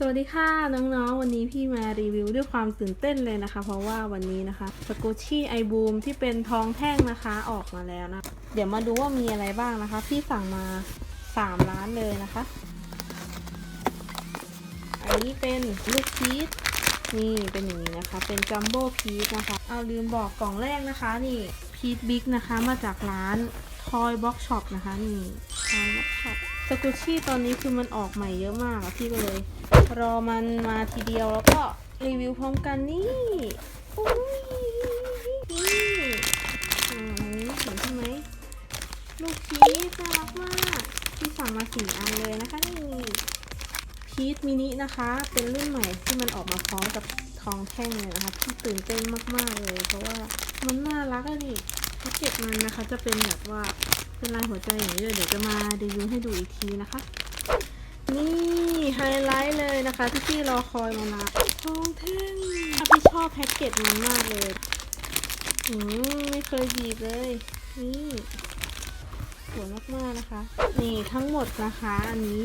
สวัสดีค่ะน้องๆ วันนี้พี่มารีวิวด้วยความตื่นเต้นเลยนะคะ เพราะว่าวันนี้นะคะสกูชี่ไอบูมที่เป็นทองแท่งนะคะออกมาแล้วนะ เดี๋ยวมาดูว่ามีอะไรบ้างนะคะ พี่สั่งมา3ล้านเลยนะคะ อันนี้เป็นลูกพีชนี่เป็นอย่างนี้นะคะ เป็นจัมโบ้พีชนะคะ เอาลืมบอกกล่องแรกนะคะ นี่พีชบิ๊กนะคะมาจากร้าน Toy Box Shop นะคะนี่ Toy Box Shop สกุชชี่ตอนนี้คือมันออกใหม่เยอะมากอะพี่ก็เลย รอมันมาทีเดียวแล้วก็รีวิวพร้อมกันนี่อุ้ยนี่นี่เห็นใช่ไหมลูกพีชน่ารักมากพี่สั่งมาสี่อันเลยนะคะนี่พีทมินินะคะ เป็นรุ่นใหม่ที่มันออกมาพร้อมกับทองแท่งเลยนะคะที่ตื่นเต้นมากๆเลย เพราะว่ามันน่ารักอะนี่แพ็กเกจมันนะคะจะเป็นแบบว่าเป็นลายหัวใจอย่างนี้เลยเดี๋ยวจะมารีวิวให้ดูอีกทีนะคะ นี่ไฮไลท์เลยนะคะ ที่พี่รอคอยมานานทองแท่งพี่ชอบแพ็กเกจมันมากเลย อืมไม่เคยหยิบเลย นี่สวยมากๆนะคะ นี่ทั้งหมดนะคะ อันนี้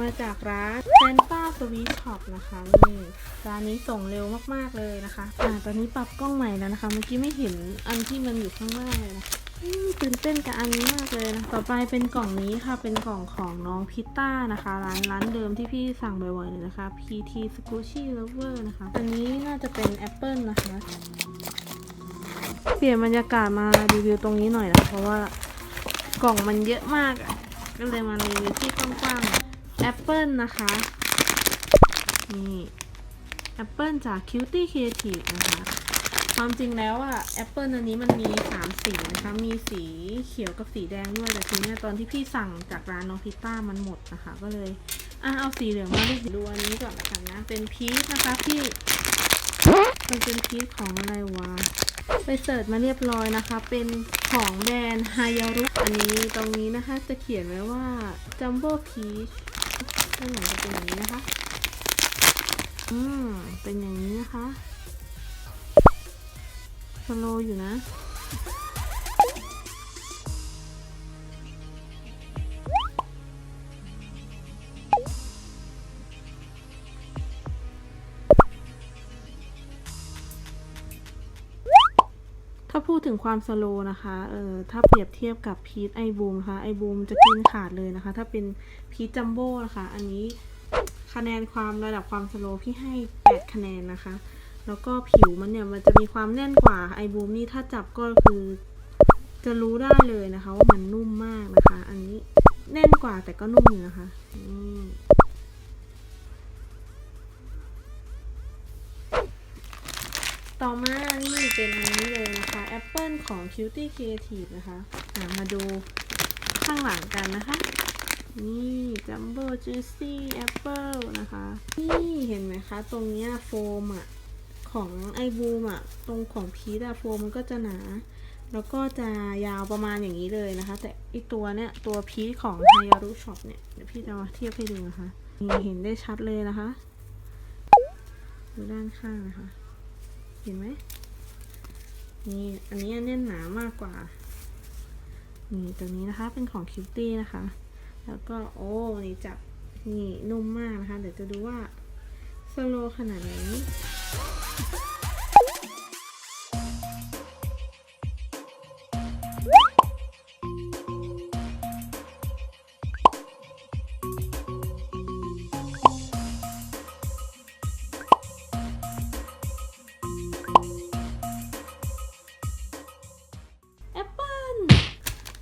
มาจากร้านแซนต้าสวีทช็อปนะคะนี่ร้านนี้ส่งเร็วมากๆเลยนะคะอ่าตอนนี้ปรับกล้องใหม่แล้วนะคะ เมื่อกี้ไม่เห็นอันที่มันอยู่ข้างล่างเลยนะ ตื่นเต้นกับอันนี้มากเลยนะ ต่อไปเป็นกล่องนี้ค่ะ เป็นกล่องของน้องพิต้านะคะ ร้านร้านเดิมที่พี่สั่งบ่อยๆเลยนะคะ PT Squishy Lover นะคะ อันนี้น่าจะเป็นแอปเปิลนะคะ เปลี่ยนบรรยากาศมารีวิวตรงนี้หน่อยนะ เพราะว่ากล่องมันเยอะมากก็เลยมารีวิวที่กว้างๆแอปเปิลนะคะ นี่แอปเปิลจาก Cutie Creative นะคะ ความจริงแล้วอะแอปเปิลอันนี้มันมี3สีนะคะ มีสีเขียวกับสีแดงด้วย แต่ทีเนี้ยตอนที่พี่สั่งจากร้านน้องพิต้ามันหมดนะคะ ก็เลยอะเอาสีเหลืองมาดูดูอันนี้ก่อนละกันนะ เป็นพีชนะคะพี่มันเป็นพีชของอะไรวะ ไปเสิร์ชมาเรียบร้อยนะคะ เป็นของแบรนด์ฮายารุอันนี้ตรงนี้นะคะ จะเขียนไว้ว่าจัมโบ้พีชข้างหลังจะเป็นอย่างนี้นะคะ อืม เป็นอย่างนี้นะคะ สโลอยู่นะ ถ้าพูดถึงความสโลนะคะ เออถ้าเปรียบเทียบกับพีทไอบูมนะคะ ไอบูมจะกินขาดเลยนะคะ ถ้าเป็นพีทจัมโบ้นะคะ อันนี้คะแนนความระดับความสโลพี่ให้ 8 คะแนนนะคะ แล้วก็ผิวมันเนี่ยมันจะมีความแน่นกว่าไอบูมนี่ถ้าจับก็คือจะรู้ได้เลยนะคะ ว่ามันนุ่มมากนะคะ อันนี้แน่นกว่าแต่ก็นุ่มอยู่นะคะต่อมานี่เป็นอันนี้เลยนะคะ Apple ของ Cutie Creative นะคะะมาดูข้างหลังกันนะคะ นี่ Jumbo Juicy Apple นะคะ นี่เห็นไหมคะ ตรงเนี้ยโฟมอะ ของไอบูมอะตรงของพีทอะโฟมมันก็จะหนา แล้วก็จะยาวประมาณอย่างนี้เลยนะคะ แต่อีตัวเนี้ยตัวพีทของ h a y a r u Shop เนี่ยเดี๋ยวพี่จะมาเทียบให้ดูนะคะนี่เห็นได้ชัดเลยนะคะดูด้านข้างนะคะ เห็นไหมนี่อันนี้แน่นหนามากกว่านี่ตัวนี้นะคะเป็นของคิวตี้นะคะ แล้วก็โอ้นี่จับนี่นุ่มมากนะคะ เดี๋ยวจะดูว่าสโลขนาดไหน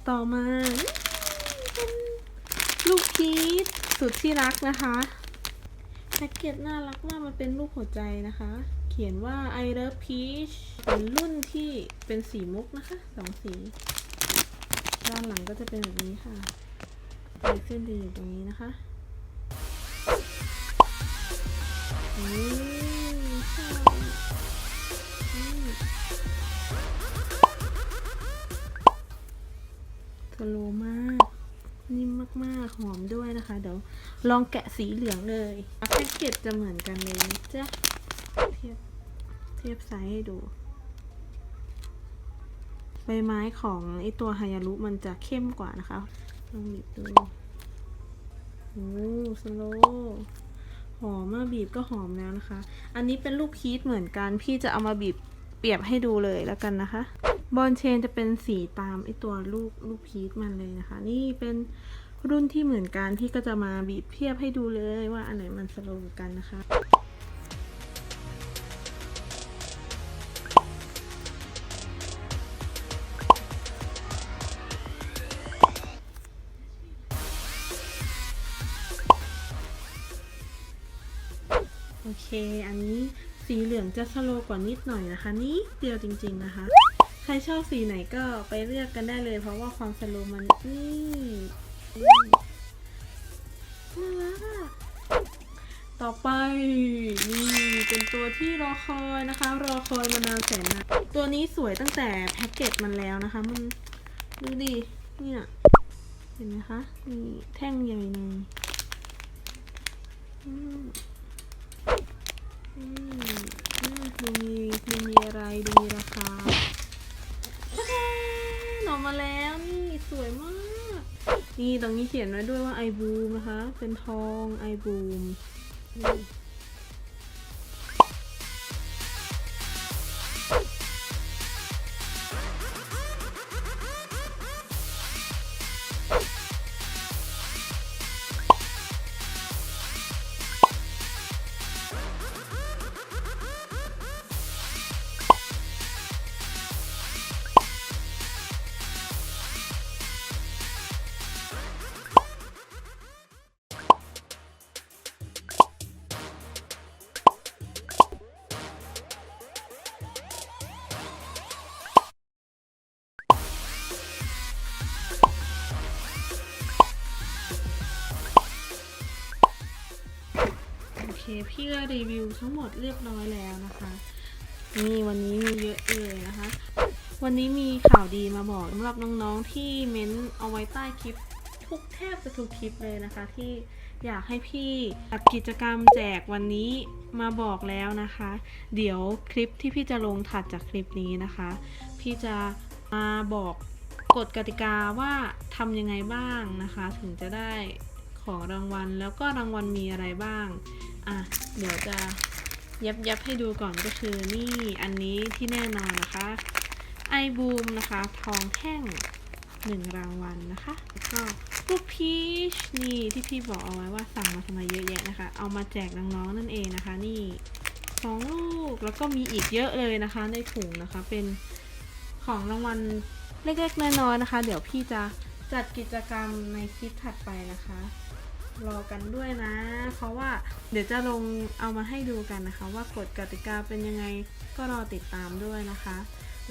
ต่อมาเป็นลูกพีชสุดที่รักนะคะ แพ็กเกจน่ารักมากมันเป็นรูปหัวใจนะคะ เขียนว่า I love peach เป็นรุ่นที่เป็นสีมุกนะคะสองสี ด้านหลังก็จะเป็นแบบนี้ค่ะลายเส้นจะอยู่ตรงนี้นะคะนี่ ลองแกะสีเหลืองเลยแพ็กเกจจะเหมือนกันเลยจ๊ะเทียบเทียบไซส์ให้ดู ใบไม้ของไอตัวฮายารุมันจะเข้มกว่านะคะ ลองหยิบดูโอ้สโลหอมมาบีบก็หอมแล้วนะคะ อันนี้เป็นลูกพีชเหมือนกัน พี่จะเอามาบีบเปรียบให้ดูเลยแล้วกันนะคะ บอลเชนจะเป็นสีตามไอตัวลูกลูกพีชมันเลยนะคะ นี่เป็น รุ่นที่เหมือนกันพี่ก็จะมาบีบเทียบให้ดูเลยว่าอันไหนมันสโลว์กันนะคะโอเค อันนี้สีเหลืองจะสโลว์กว่านิดหน่อยนะคะนิดเดียวจริง ๆนะคะ ใครชอบสีไหนก็ไปเลือกกันได้เลย เพราะว่าความสโลว์มันนี่ น่ารักอะต่อไปนี่เป็นตัวที่รอคอยนะคะ รอคอยมานานแสนนานตัวนี้สวยตั้งแต่แพ็กเกจมันแล้วนะคะ มันดูดิเนี่ยเห็นไหมคะนี่แท่งใหญ่เลยอืมอืมอืมดูมีดูมีอะไรดูมีราคาตะแดนออกมาแล้วนี่สวยม นี่ตรงนี้เขียนไว้ด้วยว่าไอบูมนะคะ เป็นทองไอบูม พี่ก็รีวิวทั้งหมดเรียบร้อยแล้วนะคะนี่วันนี้มีเยอะเลยนะคะ วันนี้มีข่าวดีมาบอกสำหรับน้องๆที่เม้นต์เอาไว้ใต้คลิปทุกแทบจะทุกคลิปเลยนะคะ ที่อยากให้พี่จัดกิจกรรมแจกวันนี้มาบอกแล้วนะคะ เดี๋ยวคลิปที่พี่จะลงถัดจากคลิปนี้นะคะ พี่จะมาบอกกฎกติกาว่าทำยังไงบ้างนะคะ ถึงจะได้ของรางวัลแล้วก็รางวัลมีอะไรบ้าง อะเดี๋ยวจะยับยับให้ดูก่อนก็คือนี่อันนี้ที่แน่นอนนะคะไอบูมนะคะ ทองแท่งหนึ่งรางวัลนะคะแล้วก็ลูกพีชนี่ที่พี่บอกเอาไว้ว่าสั่งมาทำไมเยอะแยะนะคะ เอามาแจกน้องๆนั่นเองนะคะ นี่สองลูกแล้วก็มีอีกเยอะเลยนะคะ ในถุงนะคะเป็นของรางวัลเล็กๆน้อยๆนะคะ เดี๋ยวพี่จะจัดกิจกรรมในคลิปถัดไปนะคะ รอกันด้วยนะ เพราะว่าเดี๋ยวจะลงเอามาให้ดูกันนะคะ ว่ากฎกติกาเป็นยังไงก็รอติดตามด้วยนะคะ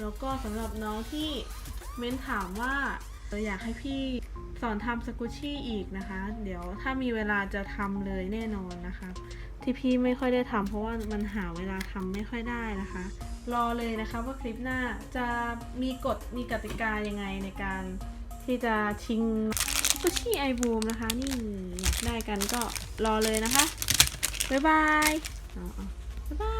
แล้วก็สำหรับน้องที่เม้นถามว่าเอออยากให้พี่สอนทำสกุชชี่อีกนะคะ เดี๋ยวถ้ามีเวลาจะทำเลยแน่นอนนะคะ ที่พี่ไม่ค่อยได้ทำเพราะว่ามันหาเวลาทำไม่ค่อยได้นะคะ รอเลยนะคะว่าคลิปหน้าจะมีกฎมีกติกายังไงในการที่จะชิง กุชชี่ไอบูมนะคะ นี่อยากได้กันก็รอเลยนะคะ บ๊ายบายอาเอบ๊ายบาย